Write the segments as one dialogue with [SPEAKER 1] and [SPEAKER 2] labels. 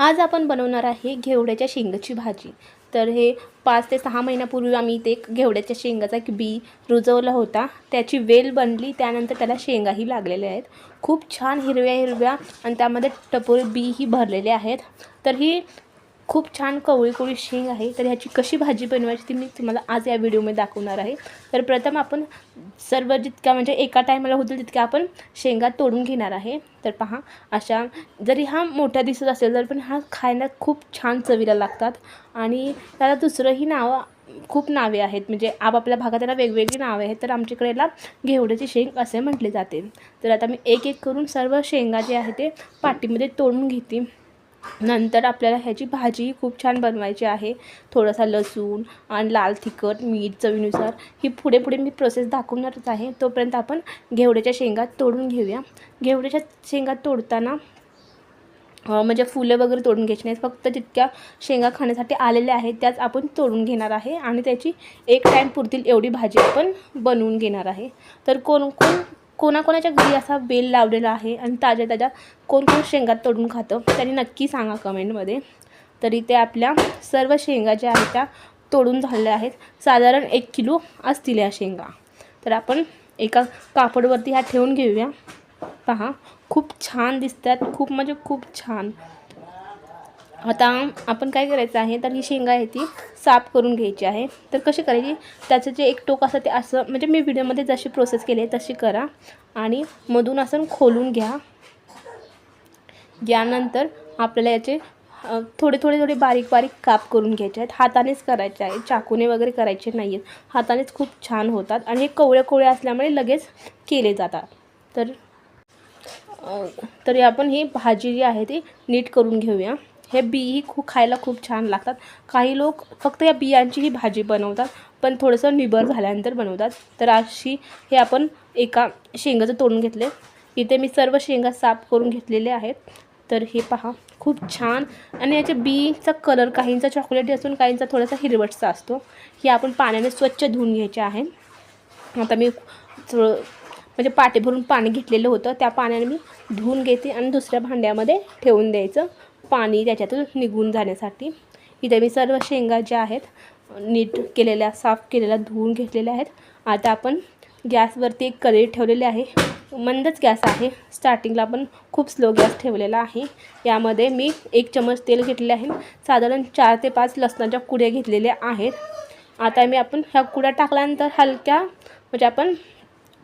[SPEAKER 1] आज आपण बनवणार आहे घेवड्याच्या शेंगाची भाजी. तर हे पाच ते सहा महिन्यापूर्वी आम्ही इथे एक घेवड्याच्या शेंगाचा एक बी रुजवला होता. त्याची वेल बनली त्यानंतर त्याला शेंगाही लागलेल्या आहेत. खूप छान हिरव्या हिरव्या आणि त्यामध्ये टपोरे बीही भरलेले आहेत. तर ही खूप छान कवळी कवळी शेंग आहे. तर ह्याची कशी भाजी बनवायची ती मी तुम्हाला आज या व्हिडिओमध्ये दाखवणार आहे. तर प्रथम आपण सर्व जितक्या म्हणजे एका टायमाला होतील तितक्या आपण शेंगा तोडून घेणार आहे. तर पहा अशा जरी हा मोठा दिसत असेल तर पण हा खायला खूप छान चवीला लागतात. आणि त्याला दुसरंही नावं खूप नावे आहेत. म्हणजे आपापल्या भागात त्याला वेगवेगळी नावे आहेत. तर आमच्याकडे याला घेवड्याची शेंग असे म्हटले जाते. तर आता मी एक एक करून सर्व शेंगा जे आहे ते पाटीमध्ये तोडून घेते. नंतर आपल्याला ह्याची भाजी खूप छान बनवायची आहे. थोडासा लसूण आणि लाल तिखट मीठ चवीनुसार ही पुढे पुढे मी प्रोसेस दाखवणारच आहे. तोपर्यंत आपण घेवड्याच्या शेंगा तोडून घेऊया. घेवड्याच्या शेंगा तोडताना म्हणजे फुलं वगैरे तोडून घ्यायची नाहीत. फक्त जितक्या शेंगा खाण्यासाठी आलेल्या आहेत त्याच आपण तोडून घेणार आहे आणि त्याची एक टाईम पुरतील एवढी भाजी आपण बनवून घेणार आहे. तर कोण कोण कोणाकोणाच्या घरी असा बेल लावलेला आहे आणि ताज्या ताज्या कोण कोण शेंगा तोडून खातं त्यांनी नक्की सांगा कमेंटमध्ये. तरी ते आपल्या सर्व शेंगा ज्या आहेत त्या तोडून झालेल्या आहेत. साधारण एक किलो असतील या शेंगा. तर आपण एका कापडवरती ह्या ठेवून घेऊया. पहा खूप छान दिसतात. खूप म्हणजे खूप छान. आता आपण काय करायचं आहे तर ही शेंगा आहे ती साफ करून घ्यायची आहे. तर कशी करायची? त्याचं जे एक टोक असं ते असं म्हणजे मी व्हिडिओमध्ये जशी प्रोसेस केली आहे तशी करा. आणि मधून असं खोलून घ्या. यानंतर आपल्याला याचे थोडे थोडे थोडे बारीक बारीक काप करून घ्यायचे आहेत. हातानेच करायचे आहे चाकूने वगैरे करायचे नाही आहेत हातानेच खूप छान होतात. आणि हे कवळे कोवळे असल्यामुळे लगेच केले जातात. तर तरी आपण ही भाजी जी आहे ती नीट करून घेऊया. हे बीही खूप खायला खूप छान लागतात. काही लोक फक्त या बियांचीही भाजी बनवतात पण थोडंसं निबर झाल्यानंतर बनवतात. तर अशी हे आपण एका शेंगाचं तोडून घेतले. इथे मी सर्व शेंगा साफ करून घेतलेले आहेत. तर हे पहा खूप छान. आणि याच्या बीचा कलर काहींचा चॉकलेटी असून काहींचा थोडासा हिरवटचा असतो. हे आपण पाण्याने स्वच्छ धुवून घ्यायचे आहे. आता मी थोडं म्हणजे पाटे भरून पाणी घेतलेलं होतं. त्या पाण्याने मी धुवून घेते आणि दुसऱ्या भांड्यामध्ये ठेवून द्यायचं. पाणी त्याच्यातून निघून जाण्यासाठी. इथे मी सर्व शेंगा ज्या आहेत नीट केलेल्या साफ केलेल्या धुवून घेतलेल्या आहेत. आता आपण गॅसवरती एक कढई ठेवलेली आहे. मंदच गॅस आहे. स्टार्टिंगला आपण खूप स्लो गॅस ठेवलेला आहे. यामध्ये मी एक चमच तेल घेतले आहे. साधारण चार ते पाच लसणाच्या कुड्या घेतलेल्या आहेत. आता मी आपण ह्या कुड्या टाकल्यानंतर हलक्या म्हणजे आपण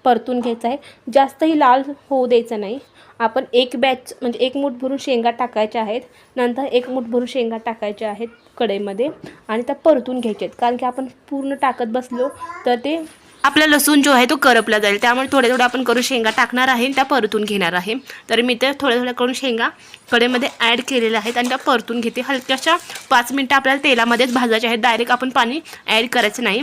[SPEAKER 1] परतून घ्यायचं आहे. जास्तही लाल होऊ द्यायचं नाही. आपण एक बॅच म्हणजे एक मूठ भरून शेंगा टाकायच्या आहेत. नंतर एक मूठ भरून शेंगा टाकायच्या आहेत कढईमध्ये आणि त्या परतून घ्यायच्या आहेत. कारण की आपण पूर्ण टाकत बसलो तर ते आपला लसूण जो आहे तो करपला जाईल. त्यामुळे थोडे थोडे आपण करून शेंगा टाकणार आहे आणि त्या परतून घेणार आहे. तर मी ते थोड्या थोड्या करून शेंगा कडेमध्ये ॲड केलेल्या आहेत आणि त्या परतून घेते. हलक्याशा पाच मिनटं आपल्याला तेलामध्येच भाजायचे आहेत. डायरेक्ट आपण पाणी ॲड करायचं नाही.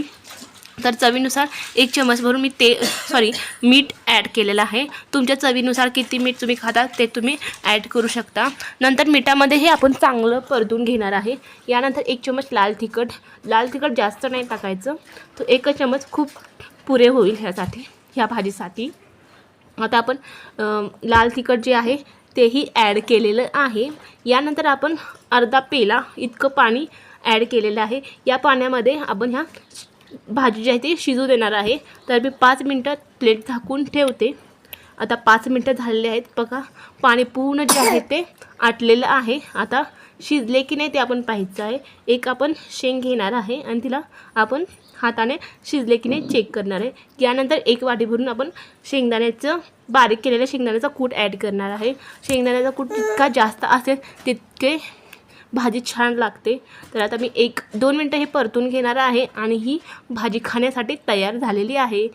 [SPEAKER 1] तर चवीनुसार एक चमच भरून मी ते सॉरी मीठ ॲड केलेलं आहे. तुमच्या चवीनुसार किती मीठ तुम्ही खाता ते तुम्ही ॲड करू शकता. नंतर मिठामध्ये हे आपण चांगलं परतून घेणार आहे. यानंतर एक चमच लाल तिखट. लाल तिखट जास्त नाही टाकायचं. तर एकच चमच खूप पुरे होईल ह्यासाठी ह्या भाजीसाठी. आता आपण लाल तिखट जे आहे तेही ॲड केलेलं आहे. यानंतर आपण अर्धा पेला इतकं पाणी ॲड केलेलं आहे. या पाण्यामध्ये आपण ह्या भाजी जी आहे ती शिजू देणार आहे. तर मी पाच मिनटं प्लेट झाकून ठेवते. आता पाच मिनटं झालेले आहेत. बघा पाणी पूर्ण जे आहे ते आटलेलं आहे. आता शिजले की नाही ते आपण पाहायचं आहे. एक आपण शेंग घेणार आहे आणि तिला आपण हाताने शिजले की नाही चेक करणार आहे. यानंतर एक वाटी भरून आपण शेंगदाण्याचं बारीक केलेल्या शेंगदाण्याचा कूट ॲड करणार आहे. शेंगदाण्याचा कूट जितका जास्त असेल तितके भाजी छान लागते. तर आता मी एक दोन मिनटं हे परतून घेणार आहे आणि ही भाजी खाण्यासाठी तयार झालेली आहे.